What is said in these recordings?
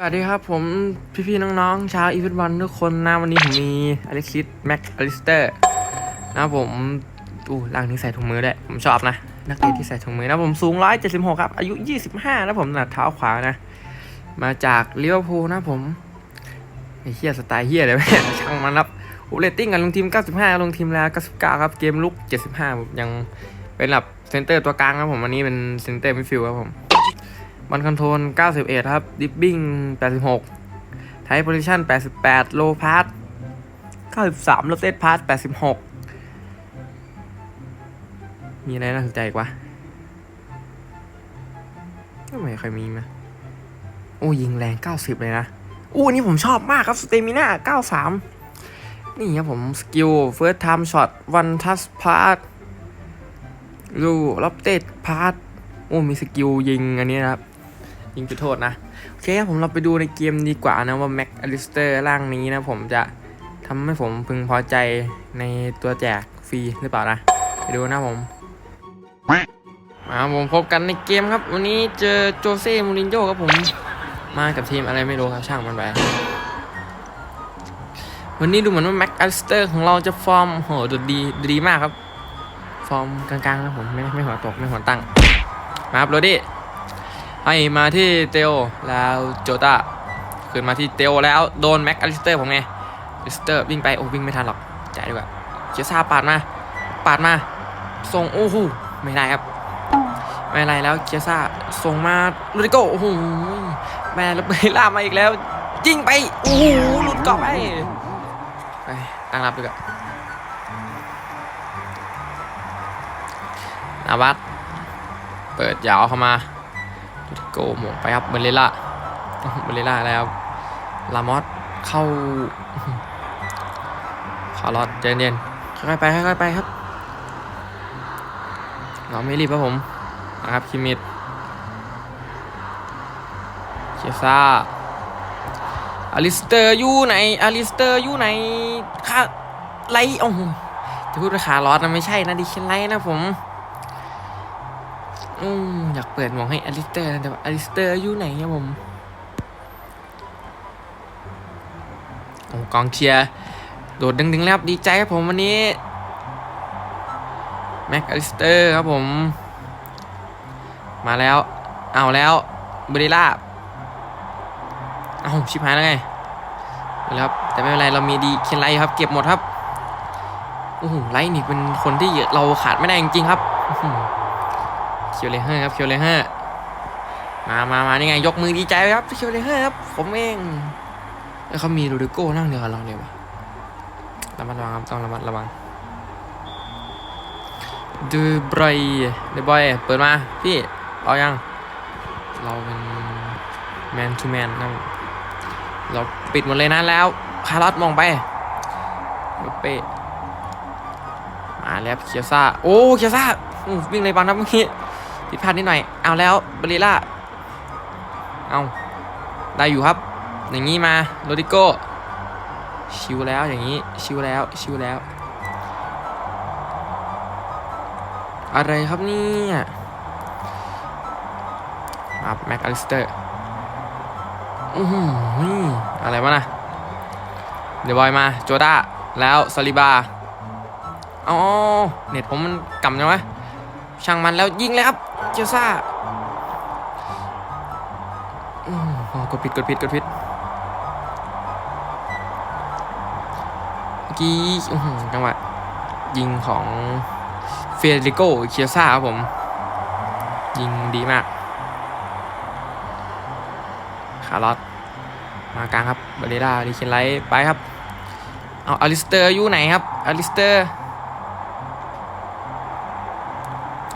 สวัสดีครับผมพี่ๆน้องๆชาวอีเวนต์วันทุกคนนะวันนี้ผมมีอเล็กซิสแม็กอลิสเตอร์นะผมอู้ร่างนี้ใส่ถุงมือด้วยผมชอบนะ นักเตะที่ใส่ถุงมือนะผมสูง 176 ครับ อายุ 25นะผมหนัดเท้าขวานะ มาจากลิเวอร์พูลนะผมไอ้เฮียสไตล์เฮียเลยแม่ช่างมันครับโอ้เรตติ้งกันลงทีม 95 ลงทีมแล้ว 99 ครับ เกมลุก 75ผมยังเป็นแบบเซนเตอร์ตัวกลางครับผมวันนี้เป็นเซนเตอร์มิดฟิลด์ครับผม บอลคอนโทรล 91 ครับ ดิฟบิ้ง 86 ไทป์โพซิชัน88 โลพาส93 โลเตสพาส86 มีอะไรน่าสนใจอีกวะไม่เคยมีไหมโอ้ยิงแรง 90 เลยนะอู้นนี่ผมชอบมากครับ สเตมิน่า 93 นี่ครับผม สกิล เฟิร์สไทม์ช็อต วันทัสพาสลูล็อบเตสพาสโอ้มีสกิลยิงอันนี้นะครับ ยิงจุดโทษนะ โอเคครับผมเราไปดูในเกมดีกว่านะว่าแม็กอลิสเตอร์ร่างนี้นะผมจะทำให้ผมพึงพอใจในตัวแจกฟรีหรือเปล่านะ ไปดูนะผมมาผมพบกันในเกมครับ วันนี้เจอโจเซ่มูรินโญ่ครับผม มากับทีมอะไรไม่รู้ครับช่างมันไปวันนี้ดูเหมือนว่าแม็กอลิสเตอร์ของเราจะฟอร์มโหดดีดีมากครับ ฟอร์มกลางๆนะผมไม่ไม่หัวตกไม่หัวตั้ง มาครับโรดี้ ให้มาที่เตโอแล้วโจตาขึ้นมาที่เตโอแล้วโดนแม็กอลิสเตอร์ผมไงอลิสเตอร์วิ่งไปโอ้วิ่งไม่ทันหรอกจ่ายดีกว่าเชียซาปาดมาปาดมาส่งโอ้โหไม่ได้ครับไม่ไรแล้วเชียซาส่งมาลูดิโกโอ้โหแม่แล้วไปล่ามาอีกแล้วยิงไปโอ้โหหลุดกรอบไปไปตั้งรับดีกว่านาวัดเปิดยาวเข้ามา กหมงไปครับเบลเลล่าเบลเลล่าแล้วลามอสเข้าคาร์ลอสเจนเย็นค่อยๆไปค่อยๆไปครับเราไม่รีบครับผมนะครับคิมิดเชียซ่าอลิสเตอร์อยู่ไหนอลิสเตอร์อยู่ไหนคาไลโอ้โหจะพูดว่าคาร์ลอสนะไม่ใช่นะดิเชนไลนะผม อืมอยากเปิดมวกให้อลิสเตอร์นะแต่ว่าอลิสเตอร์อยู่ไหนครับผมโอ้กองเชียร์โดดดึงๆแล้วดีใจครับผมวันนี้แม็กอลิสเตอร์ครับผม มาแล้ว เอาแล้วเบริล่าเอาชิบหายแล้วไงเอาแล้วครับแต่ไม่เป็นไรเรามีดีเคนไลครับ เก็บหมดครับโอ้โหไลท์นี่เป็นคนที่เราขาดไม่ได้จริงๆครับ เคียวเลเฮอร์ครับเคียวเลเฮอร์มามามานี่ไง ยกมือดีใจครับเคียวเลเฮอร์ครับ ผมเองแล้วเขามีโรดิโก้นั่งเดียวกับเราเลยวะระมัดระวังครับต้องระมัดระวังดูบรอยเดบอยเปิดมา พี่เอายัง เราเป็นแมนทูแมนนะเราปิดหมดเลยนะแล้ว คาร์ลอสมองไปเป้มาแล้วเคียซ่า โอ้เคียซ่าวิ่งเลยบังนะเมื่อกี้ ผิดพลาดนิดหน่อย เอาแล้วบริล่าเอาได้อยู่ครับ อย่างนี้มาโรดิโก้ชิวแล้วอย่างนี้ชิวแล้วชิวแล้ว อะไรครับเนี่ยมาแม็กอลิสเตอร์อือหืออะไรวะนะเดี๋ยวบอยมาโจด้าแล้วซาลิบาอ๋อเน็ตผมมันกำยังไงช่างมันแล้วยิงเลยครับ เจซ่าอืมอ๋อกดผิดกดผิดกดผิดเมื่อกี้จังหวะยิงของเฟเดริโกเคียซ่าครับผม ยิงดีมาก คาร์ลอสมากลางครับบาเรด้าดิเคนไลท์ไปครับ เอาอลิสเตอร์อยู่ไหนครับ อลิสเตอร์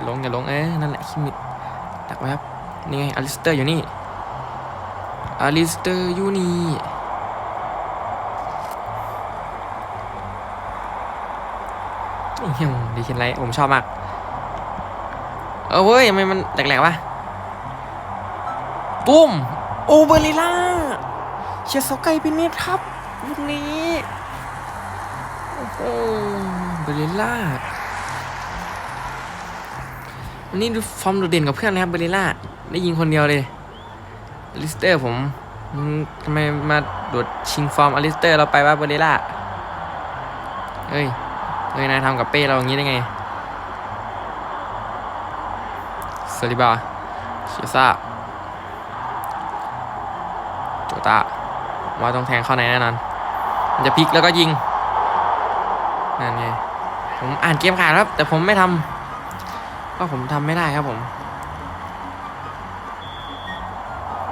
ลงอย่าลงเอ้ยนั่นแหละคิมิดดักไว้ครับนี่ไงอลิสเตอร์อยู่นี่อลิสเตอร์อยู่นี่นี่เฮียดีเคนไรผมชอบมากเออเว้ยทำไมมันแหลกๆวะตุ้มโอเบอริล่าเชียร์เสาไก่เป็นเมตรครับลูกนี้โอ้โหเบอริล่า วันนี้ฟอร์มโดดเด่นกับเพื่อนนะครับเบลล่าได้ยิงคนเดียวเลยลิสเตอร์ผมทำไมมาโดดชิงฟอร์มอลิสเตอร์เราไปว่าเบร์เรล่าเอ้ยเอ้ยนายทำกับเป้เราอย่างนี้ได้ไงสลิบาเชซ่าโจตาว่าต้องแทงเข้าในแน่นอนมันจะพลิกแล้วก็ยิงนั่นไงผมอ่านเกมขาดครับ แต่ผมไม่ทำ ก็ผมทำไม่ได้ครับผม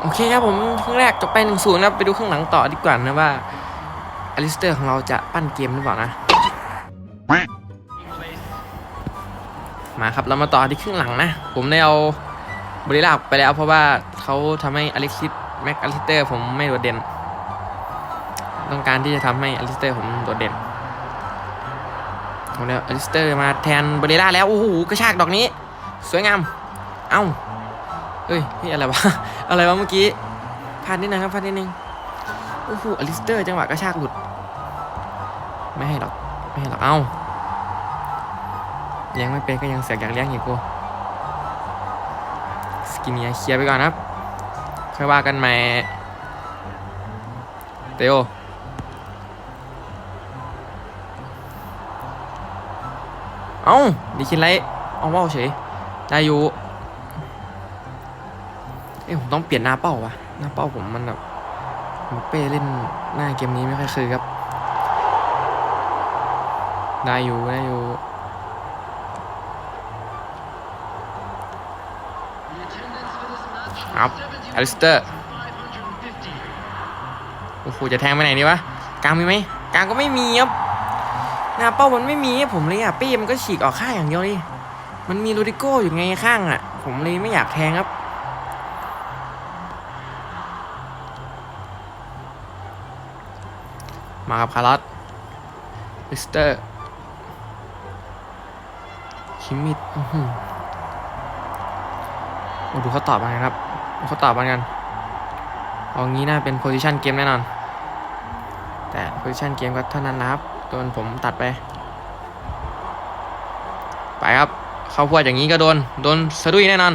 โอเคครับผมครึ่งแรกจบไปหนึ่งศูนย์ครับไปดูข้างหลังต่อดีกว่านะว่าอลิสเตอร์ของเราจะปั้นเกมหรือเปล่านะ มาครับเรามาต่อที่ครึ่งหลังนะ ผมได้เอาบริลาไปแล้ว เพราะว่าเขาทำให้อลิซิสแม็กอลิสเตอร์ผมไม่โดดเด่น ต้องการที่จะทำให้อลิสเตอร์ผมโดดเด่น ผมแล้วอลิสเตอร์มาแทนบริลาแล้ว โอ้โหกระชากดอกนี้ สวยงาม เอ้าเฮ้ยนี่อะไรวะ อะไรวะเมื่อกี้พลาดนิดนึงครับพลาดนิดนึงโอ้โหอลิสเตอร์จังหวะกระชากหลุด ไม่ให้หรอก ไม่ให้หรอก เอ้าเลี้ยงไม่เป็นก็ยังเสียกอยากเลี้ยงอีกกูสกินเนียเคลียร์ไปก่อนครับ ค่อยว่ากันใหม่ เตโอ เอ้าดีคินไรเอาว่าเฉยได้อยู่เอ้ยผมต้องเปลี่ยนหน้าเป้าวะหน้าเป้าผมมันแบบเป้เล่นหน้าเกมนี้ไม่ค่อยคือครับ ได้อยู่ได้อยู่ครับอลิสเตอร์โอ้โหจะแทงไปไหนดีวะกลางมีไหมกลางก็ไม่มีครับ หน้าเป้ามันไม่มีให้ผมเลยอะเป้มันก็ฉีกออกข้างอย่างเดียวเลยมันมีโรดิโก้อยู่ไงข้างอะ ผมเลยไม่อยากแทงครับ มาครับคาร์ลอสลิสเตอร์คิมมิดอื้อหือโอ้ดูเขาตอบมาไงครับดูเขาตอบมากันเอางี้น่าเป็นโพซิชันเกมแน่นอน แต่โพซิชันเกมก็เท่านั้นนะครับ โดนผมตัดไป ไปครับ เข้าพวดอย่างนี้ก็โดน โดนสะดุ้ยแน่นอน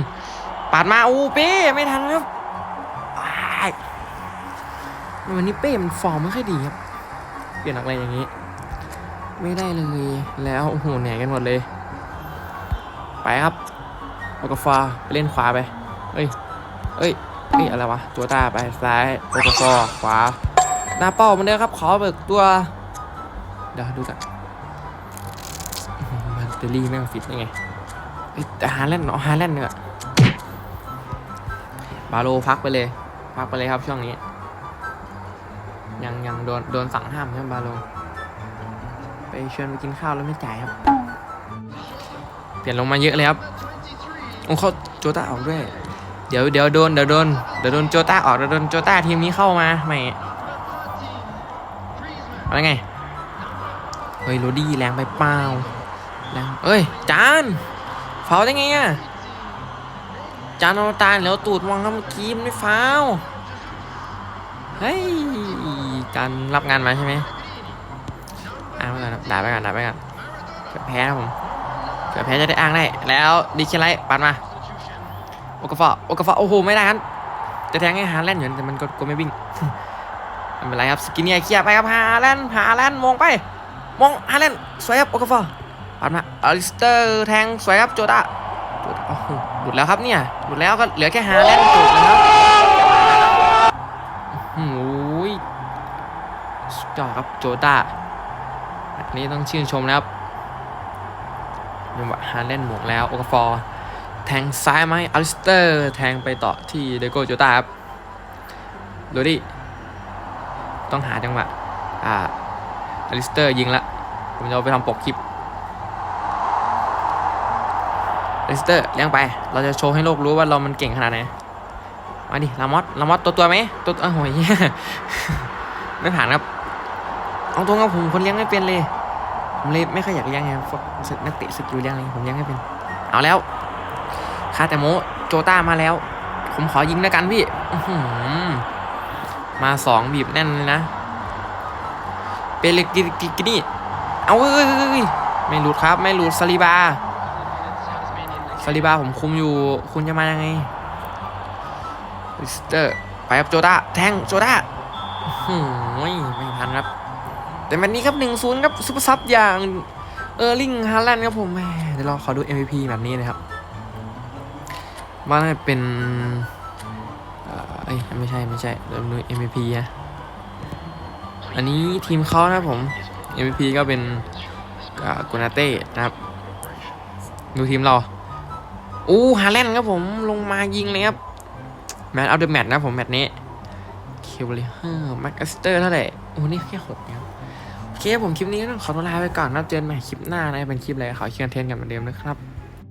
ปาดมาอูเป้ไม่ทันครับวันนี้เป้มันฟอร์มไม่ค่อยดีครับ เปลี่ยนอะไรอย่างนี้ ไม่ได้เลยแล้วโอ้โหแหนกันหมดเลย ไปครับโอกาฟาไปเล่นขวาไป เอ้ย เอ้ยเอ้ยอะไรวะ ตัวตาไปซ้ายโอกาฟาขวาหน้าเป้ามันเด้อครับ ขอเบิกตัว เดี๋ยวดูกันมันเตอรี่แม่งฟิตยังไงเอ้ยแต่ฮาแลนด์เนาะฮาแลนด์เนี่ยบาโลพักไปเลย พักไปเลยครับช่วงนี้ ยังยังโดนโดนสั่งห้ามใช่ไหมบาโล ไปชวนไปกินข้าวแล้วไม่จ่ายครับ เปลี่ยนลงมาเยอะเลยครับโอ้เขาโจต้าออกด้วย เดี๋ยวเดี๋ยวโดนเดี๋ยวโดนเดี๋ยวโดนโจต้าออกเดี๋ยวโดนโจต้าทีมนี้เข้ามาใหม่อะไรไง เฮ้ยโรดี้แรงไปเปล่าแรงเอ้ย จานฟาได้ไงอะจานเอาตาแล้วตูดวางครับเมื่อกี้มันไม่ฟาเฮ้ยจานรับงานมาใช่ไหมอ้างไว้ก่อนครับด่าไปก่อนด่าไปก่อนเกือบแพ้นะผมเกือบแพ้จะได้อ้างได้ แล้วดิเชลไลท์ปัดมา โอกาฟอโอกาฟอโอ้โห ไม่ได้ครับจะแทงให้ฮาแลนด์อยู่แต่มันก็ก็ไม่วิ่งไม่เป็นไรครับ สกินเนี่ยเคลียร์ไปครับฮาแลนด์ฮาแลนด์มองไป มองฮาแลนสวยครับโอกาฟอร์ปัดมาอลิสเตอร์แทงสวยครับโจด้าโจด้าโอ้โหลุดแล้วครับเนี่ยหลุดแล้วก็เหลือแค่ฮาแลนจบแล้วครับโอ้โหสุดยอดครับโจด้าอันนี้ต้องชื่นชมนะครับจังหวะฮาเลนหมวกแล้วโอกาฟอร์แทงซ้ายไหมอลิสเตอร์แทงไปต่อที่เดโกโจตาครับโรดี้ต้องหาจังหวะอ่า อลิสเตอร์ยิงละ ผมจะเอาไปทำปกคลิปอลิสเตอร์เลี้ยงไป เราจะโชว์ให้โลกรู้ว่าเรามันเก่งขนาดไหน มาดิ ลามอส ลามอสตัวตัวไหมตัวโอ้โหเหี้ยไม่ผ่านครับ เอาตรงกับผมคนเลี้ยงไม่เป็นเลย ผมเลยไม่ค่อยอยากเลี้ยงไงพวกสึกนักเตะสกิลเลี้ยงอะไรผมเลี้ยงไม่เป็น เอาแล้วคาแต่โมโจต้ามาแล้ว ผมขอยิงแล้วกันพี่มาสองบีบแน่นเลยนะ ปเลกิกิกินี่เอาเอ้ยไม่หลุดครับ ไม่หลุดซาลิบาซาลิบาผมคุมอยู่คุณจะมายังไงลิสเตอร์ไปครับโจดาแทงโจดาหืมไม่ทันครับ แต่แมตช์นี้ครับหนึ่งศูนย์ครับซุปเปอร์ซับอย่างเออร์ลิงฮาร์แลนด์ครับผมแมเดี๋ยวเราขอดู MVP แบบนี้นะครับว่าน่าจะเป็นเอ่อเอ้ยไม่ใช่ไม่ใช่เดี๋ยวดู MVP นะ อันนี้ทีมเขานะผม MVP ก็เป็นกูนาเต้นะครับ ดูทีมเรา อู้ฮาแลนด์ครับผมลงมายิงเลยครับแมตช์เอาเดอะแมตช์นะผมแมตช์นี้เคิวเลเฮ้อแม็กอสเตอร์เท่าไหร่โอ้นี่แค่หกนะครับโอเคผมคลิปนี้ก็ต้องขอตัวลาไปก่อนนะเจอกันใหม่คลิปหน้านะเป็นคลิปอะไรขอเชียร์เทนกันเหมือนเดิมนะครับ